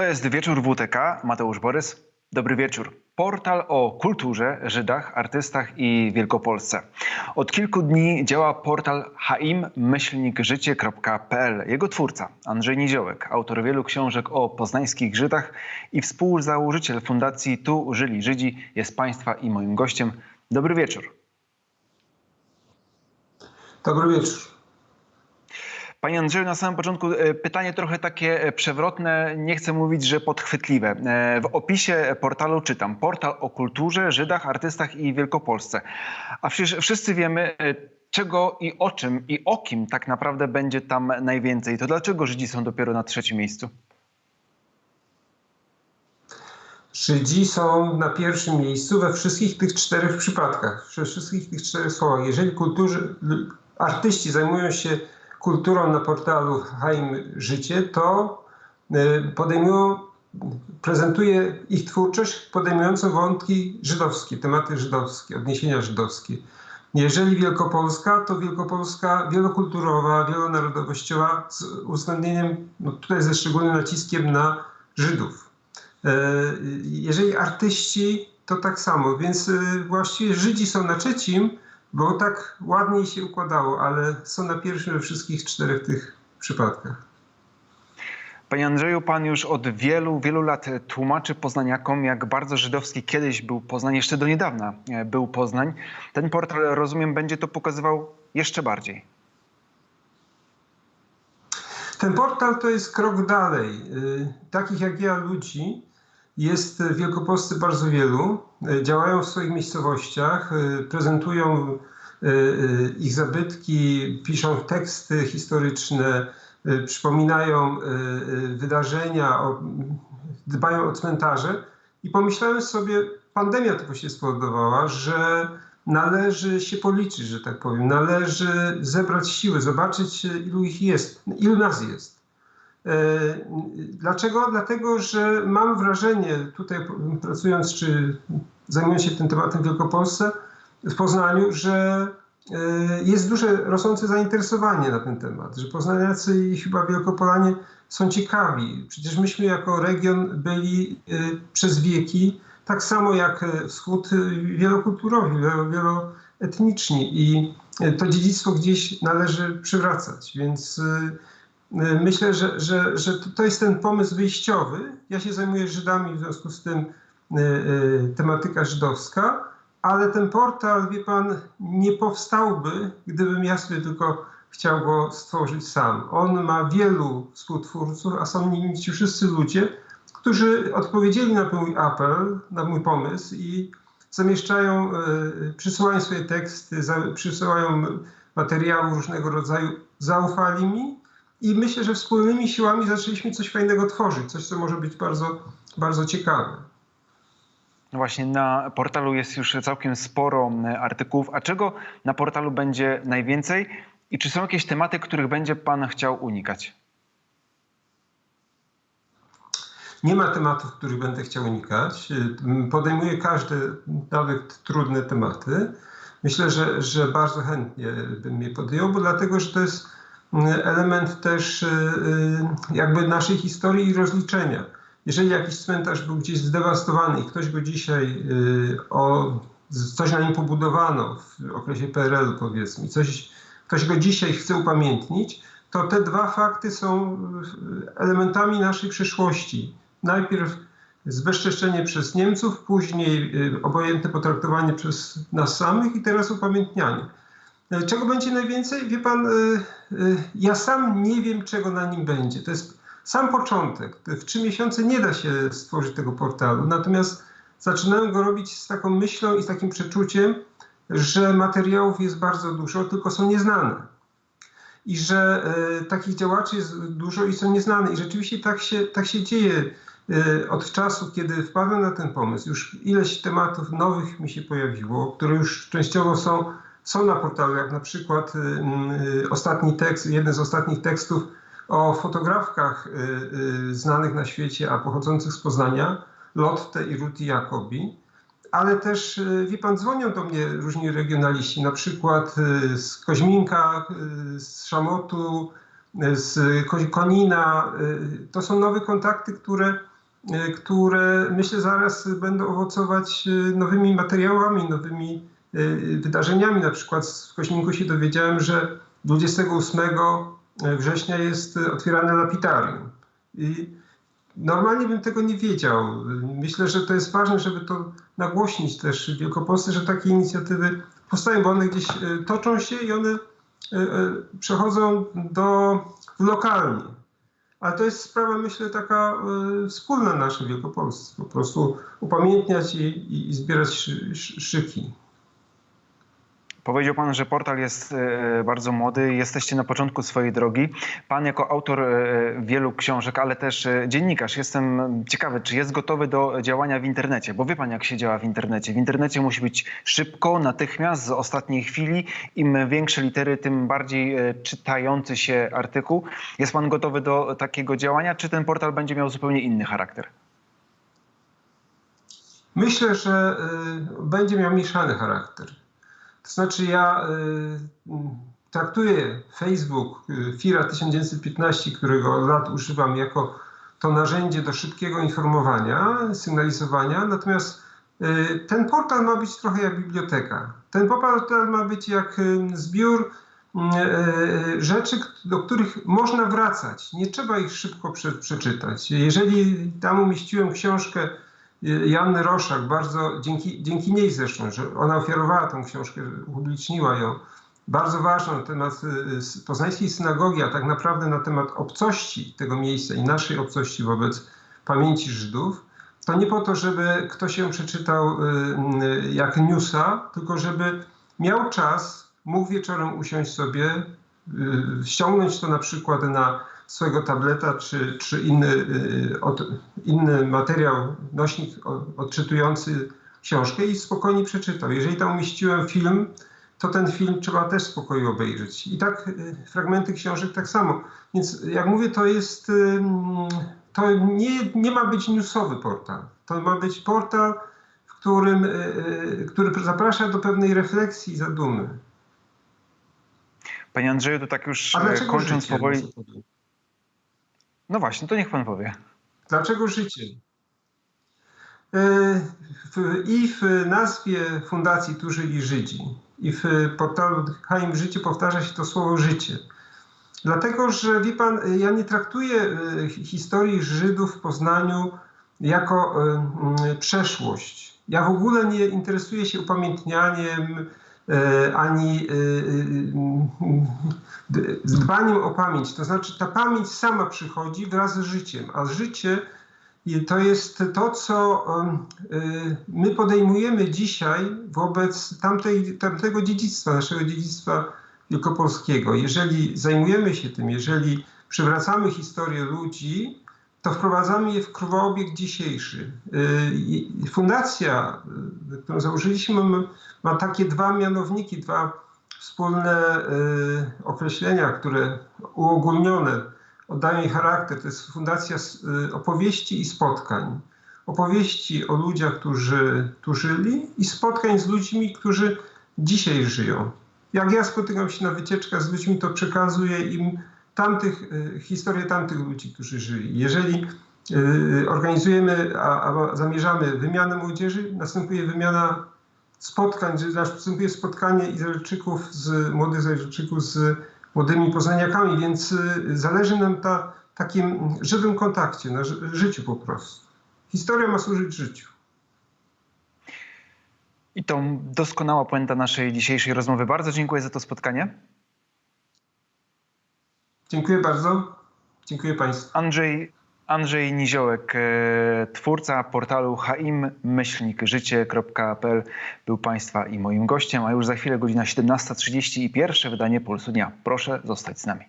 To jest wieczór WTK. Mateusz Borys. Dobry wieczór. Portal o kulturze, Żydach, artystach i Wielkopolsce. Od kilku dni działa portal haim-życie.pl. Jego twórca Andrzej Niziołek, autor wielu książek o poznańskich Żydach i współzałożyciel fundacji Tu Żyli Żydzi jest Państwa i moim gościem. Dobry wieczór. Dobry wieczór. Panie Andrzeju, na samym początku e, pytanie trochę takie e, przewrotne, nie chcę mówić, że podchwytliwe. E, w opisie portalu czytam portal o kulturze, Żydach, artystach i Wielkopolsce. A przecież wszyscy wiemy, czego i o czym i o kim tak naprawdę będzie tam najwięcej. To dlaczego Żydzi są dopiero na trzecim miejscu? Żydzi są na pierwszym miejscu we wszystkich tych czterech przypadkach, we wszystkich tych czterech słowach. Jeżeli kulturzy, artyści zajmują się kulturą na portalu Haim Życie, to y, podejmują, prezentuje ich twórczość podejmującą wątki żydowskie, tematy żydowskie, odniesienia żydowskie. Jeżeli Wielkopolska, to Wielkopolska wielokulturowa, wielonarodowościowa z uwzględnieniem, no tutaj ze szczególnym naciskiem na Żydów. Y, jeżeli artyści, to tak samo, więc y, właściwie Żydzi są na trzecim, bo tak ładniej się układało, ale są na pierwszym we wszystkich czterech tych przypadkach. Panie Andrzeju, pan już od wielu, wielu lat tłumaczy poznaniakom, jak bardzo żydowski kiedyś był Poznań, jeszcze do niedawna e, był Poznań. Ten portal, rozumiem, będzie to pokazywał jeszcze bardziej. Ten portal to jest krok dalej. Y, takich jak ja ludzi jest w Wielkopolsce bardzo wielu. E, działają w swoich miejscowościach, e, prezentują e, ich zabytki, piszą teksty historyczne, przypominają wydarzenia, dbają o cmentarze. I pomyślałem sobie, pandemia to właśnie spowodowała, że należy się policzyć, że tak powiem. Należy zebrać siły, zobaczyć, ilu ich jest, ilu nas jest. Dlaczego? Dlatego, że mam wrażenie, tutaj pracując czy zajmując się tym tematem w Wielkopolsce, w Poznaniu, że e, jest duże rosnące zainteresowanie na ten temat, że poznaniacy i chyba wielkopolanie są ciekawi. Przecież myśmy jako region byli e, przez wieki, tak samo jak wschód, wielokulturowi, wieloetniczni i to dziedzictwo gdzieś należy przywracać. Więc E, myślę, że, że, że to jest ten pomysł wyjściowy. Ja się zajmuję Żydami, w związku z tym e, e, tematyka żydowska, ale ten portal, wie pan, nie powstałby, gdybym ja sobie tylko chciał go stworzyć sam. On ma wielu współtwórców, a są nim ci wszyscy ludzie, którzy odpowiedzieli na mój apel, na mój pomysł i zamieszczają, przysyłają swoje teksty, przysyłają materiały różnego rodzaju, zaufali mi i myślę, że wspólnymi siłami zaczęliśmy coś fajnego tworzyć, coś, co może być bardzo, bardzo ciekawe. Właśnie na portalu jest już całkiem sporo artykułów. A czego na portalu będzie najwięcej? I czy są jakieś tematy, których będzie Pan chciał unikać? Nie ma tematów, których będę chciał unikać. Podejmuję każde, nawet trudne tematy. Myślę, że, że bardzo chętnie bym je podjął, bo dlatego, że to jest element też y, y, jakby naszej historii i rozliczenia. Jeżeli jakiś cmentarz był gdzieś zdewastowany i ktoś go dzisiaj y, o coś na nim pobudowano w okresie PRL-u powiedzmy, coś, ktoś go dzisiaj chce upamiętnić, to te dwa fakty są elementami naszej przeszłości. Najpierw zbezczeszczenie przez Niemców, później obojętne potraktowanie przez nas samych i teraz upamiętnianie. Czego będzie najwięcej? Wie pan, ja sam nie wiem, czego na nim będzie. To jest sam początek. W trzy miesiące nie da się stworzyć tego portalu. Natomiast zaczynałem go robić z taką myślą i z takim przeczuciem, że materiałów jest bardzo dużo, tylko są nieznane. I że e, takich działaczy jest dużo i są nieznane. I rzeczywiście tak się, tak się dzieje e, od czasu, kiedy wpadłem na ten pomysł. Już ileś tematów nowych mi się pojawiło, które już częściowo są są na portalu, jak na przykład y, y, ostatni tekst, jeden z ostatnich tekstów o fotografkach y, znanych na świecie, a pochodzących z Poznania, Lotte i Ruti Jacobi. Ale też, wie pan, dzwonią do mnie różni regionaliści, na przykład z Koźminka, z Szamotu, z Konina. To są nowe kontakty, które które myślę zaraz będą owocować nowymi materiałami, nowymi wydarzeniami. Na przykład w Koźminku się dowiedziałem, że 28 września jest otwierane lapidarium. I normalnie bym tego nie wiedział. Myślę, że to jest ważne, żeby to nagłośnić też w Wielkopolsce, że takie inicjatywy powstają, bo one gdzieś toczą się i one przechodzą do lokalnie. Ale to jest sprawa, myślę, taka wspólna nasza Wielkopolsce. Po prostu upamiętniać i, i, i zbierać szy, szyki. Powiedział Pan, że portal jest e, bardzo młody, jesteście na początku swojej drogi. Pan jako autor e, wielu książek, ale też e, dziennikarz, jestem ciekawy, czy jest gotowy do działania w internecie, bo wie Pan jak się działa w internecie. W internecie musi być szybko, natychmiast, z ostatniej chwili. Im większe litery, tym bardziej czytający się artykuł. Jest Pan gotowy do takiego działania, czy ten portal będzie miał zupełnie inny charakter? Myślę, że będzie miał mieszany charakter. To znaczy ja y, traktuję Facebook y, FIRA 1915, którego od lat używam jako to narzędzie do szybkiego informowania, sygnalizowania, natomiast y, ten portal ma być trochę jak biblioteka. Ten portal ma być jak zbiór rzeczy, do których można wracać. Nie trzeba ich szybko przeczytać. Jeżeli tam umieściłem książkę Janny Roszak, bardzo dzięki, dzięki niej zresztą, że ona ofiarowała tą książkę, upubliczniła ją, bardzo ważną na temat y, poznańskiej synagogi, a tak naprawdę na temat obcości tego miejsca i naszej obcości wobec pamięci Żydów, to nie po to, żeby ktoś ją przeczytał y, y, jak newsa, tylko żeby miał czas, mógł wieczorem usiąść sobie, ściągnąć to na przykład na swojego tableta czy, czy inny, y, od, inny materiał, nośnik odczytujący książkę i spokojnie przeczytał. Jeżeli tam umieściłem film, to ten film trzeba też spokojnie obejrzeć. I tak y, fragmenty książek tak samo. Więc jak mówię, to jest, y, to nie, nie ma być newsowy portal. To ma być portal, w którym, który zaprasza do pewnej refleksji i zadumy. Panie Andrzeju, to tak już kończąc życie, powoli. No właśnie, to niech pan powie. Dlaczego życie? E, I w nazwie Fundacji Tu żyli Żydzi, i w portalu Haim Życie powtarza się to słowo życie. Dlatego, że wie pan, ja nie traktuję e, historii Żydów w Poznaniu jako e, przeszłość. Ja w ogóle nie interesuję się upamiętnianiem ani e, e, dbaniem o pamięć. To znaczy ta pamięć sama przychodzi wraz z życiem, a życie to jest to, co my podejmujemy dzisiaj wobec tamtej, tamtego dziedzictwa, naszego dziedzictwa wielkopolskiego. Jeżeli zajmujemy się tym, jeżeli przywracamy historię ludzi, to wprowadzamy je w krwoobieg dzisiejszy. Fundacja, którą założyliśmy, ma takie dwa mianowniki, dwa wspólne y, określenia, które uogólnione oddają jej charakter. To jest Fundacja y, Opowieści i Spotkań. Opowieści o ludziach, którzy tu żyli i spotkań z ludźmi, którzy dzisiaj żyją. Jak ja spotykam się na wycieczkach z ludźmi, to przekazuję im tamtych, y, historię tamtych ludzi, którzy żyli. Jeżeli organizujemy, a, a zamierzamy wymianę młodzieży, następuje wymiana spotkań, następuje spotkanie Izraelczyków z młodych Izraelczyków z młodymi poznaniakami, więc y, zależy nam na takim żywym kontakcie, na życiu po prostu. Historia ma służyć życiu. I to doskonała puenta naszej dzisiejszej rozmowy. Bardzo dziękuję za to spotkanie. Dziękuję bardzo. Dziękuję Państwu. Andrzej Andrzej Niziołek, e, twórca portalu haim-życie.pl był Państwa i moim gościem, a już za chwilę godzina 17.30 i pierwsze wydanie Pulsu Dnia. Proszę zostać z nami.